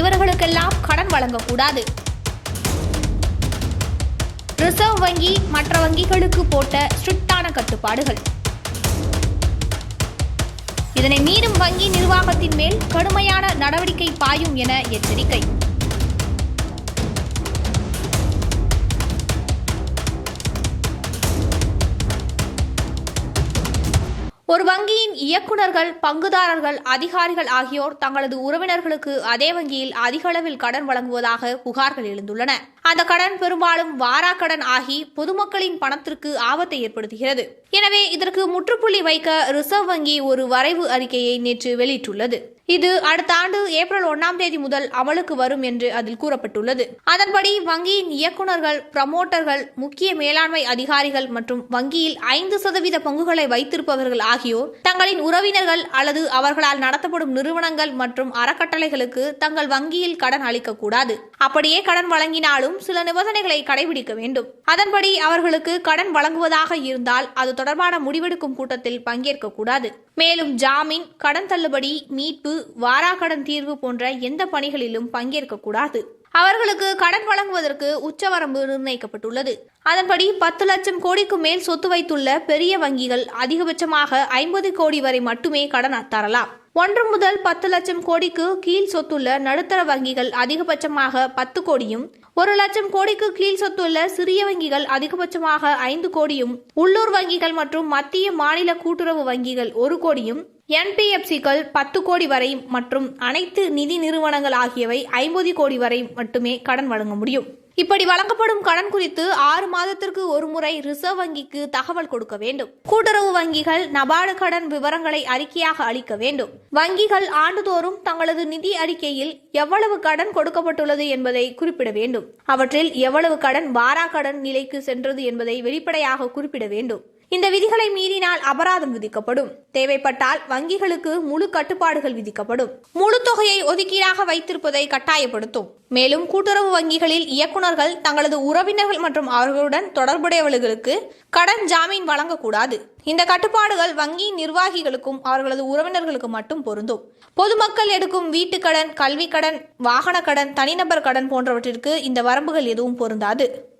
இவர்களுக்கெல்லாம் கடன் வழங்கக்கூடாது. ரிசர்வ் வங்கி மற்ற வங்கிகளுக்கு போட்ட ஸ்ட்ரிக்டான கட்டுப்பாடுகள். இதனை மீறும் வங்கி நிர்வாகத்தின் மேல் கடுமையான நடவடிக்கை பாயும் என எச்சரிக்கை. ஒரு வங்கியின் இயக்குநர்கள் பங்குதாரர்கள் அதிகாரிகள் ஆகியோர் தங்களது உறவினர்களுக்கு அதே வங்கியில் அதிக அளவில் கடன் வழங்குவதாக புகார்கள் எழுந்துள்ளன. அந்த கடன் பெரும்பாலும் வாராக்கடன் ஆகி பொதுமக்களின் பணத்திற்கு ஆபத்தை ஏற்படுத்துகிறது. எனவே இதற்கு முற்றுப்புள்ளி வைக்க ரிசர்வ் வங்கி ஒரு வரைவு அறிக்கையை நேற்று வெளியிட்டுள்ளது. இது அடுத்த ஆண்டு ஏப்ரல் ஒன்னாம் தேதி முதல் அமலுக்கு வரும் என்று அதில் கூறப்பட்டுள்ளது. அதன்படி வங்கியின் இயக்குநர்கள் பிரமோட்டர்கள் முக்கிய மேலாண்மை அதிகாரிகள் மற்றும் வங்கியில் ஐந்து சதவீத பங்குகளை வைத்திருப்பவர்கள் ஆகியோர் தங்களின் உறவினர்கள் அல்லது அவர்களால் நடத்தப்படும் நிறுவனங்கள் மற்றும் அறக்கட்டளைகளுக்கு தங்கள் வங்கியில் கடன் அளிக்கக்கூடாது. அப்படியே கடன் வழங்கினாலும் சில நிபந்தனைகளை கடைபிடிக்க வேண்டும். அதன்படி அவர்களுக்கு கடன் வழங்குவதாக இருந்தால் அது தொடர்பான முடிவெடுக்கும் கூட்டத்தில் பங்கேற்கக்கூடாது. மேலும் ஜாமீன் கடன் தள்ளுபடி மீட்பு வாராக்கடன் தீர்வு போன்ற எந்த பணிகளிலும் பங்கேற்கக்கூடாது அவர்களுக்கு கடன் வழங்குவதற்கு உச்சவரம்பு நிர்ணயிக்கப்பட்டுள்ளது. அதன்படி பத்து லட்சம் கோடிக்கு மேல் சொத்து வைத்துள்ள பெரிய வங்கிகள் அதிகபட்சமாக ஐம்பது கோடி வரை மட்டுமே கடன் தரலாம் ஒன்று முதல் பத்து லட்சம் கோடிக்கு கீழ் சொத்துள்ள நடுத்தர வங்கிகள் அதிகபட்சமாக பத்து கோடியும் ஒரு லட்சம் கோடிக்கு கீழ் சொத்துள்ள சிறிய வங்கிகள் அதிகபட்சமாக ஐந்து கோடியும் உள்ளூர் வங்கிகள் மற்றும் மத்திய மாநில கூட்டுறவு வங்கிகள் ஒரு கோடியும் என்பிஎஃப்சிகள் பத்து கோடி வரை மற்றும் அனைத்து நிதி நிறுவனங்கள் ஆகியவை ஐம்பது கோடி வரை மட்டுமே கடன் வழங்க முடியும். இப்படி வழங்கப்படும் கடன் குறித்து ஆறு மாதத்திற்கு ஒருமுறை ரிசர்வ் வங்கிக்கு தகவல் கொடுக்க வேண்டும். கூட்டுறவு வங்கிகள் நபார்டு கடன் விவரங்களை அறிக்கையாக அளிக்க வேண்டும். வங்கிகள் ஆண்டுதோறும் தங்களது நிதி அறிக்கையில் எவ்வளவு கடன் கொடுக்கப்பட்டுள்ளது என்பதை குறிப்பிட வேண்டும். அவற்றில் எவ்வளவு கடன் வாராக்கடன் நிலைக்கு சென்றது என்பதை வெளிப்படையாக குறிப்பிட வேண்டும். இந்த விதிகளை மீறினால் அபராதம் விதிக்கப்படும். தேவைப்பட்டால் வங்கிகளுக்கு முழு கட்டுப்பாடுகள் விதிக்கப்படும். முழு தொகையை ஒதுக்கீடாக வைத்திருப்பதை கட்டாயப்படுத்தும். மேலும் கூட்டுறவு வங்கிகளில் இயக்குநர்கள் தங்களது உறவினர்கள் மற்றும் அவர்களுடன் தொடர்புடையவர்களுக்கு கடன் ஜாமீன் வழங்கக்கூடாது. இந்த கட்டுப்பாடுகள் வங்கியின் நிர்வாகிகளுக்கும் அவர்களது உறவினர்களுக்கு மட்டும் பொருந்தும். பொதுமக்கள் எடுக்கும் வீட்டுக்கடன் கல்விக் கடன் வாகன கடன் தனிநபர் கடன் போன்றவற்றிற்கு இந்த வரம்புகள் எதுவும் பொருந்தாது.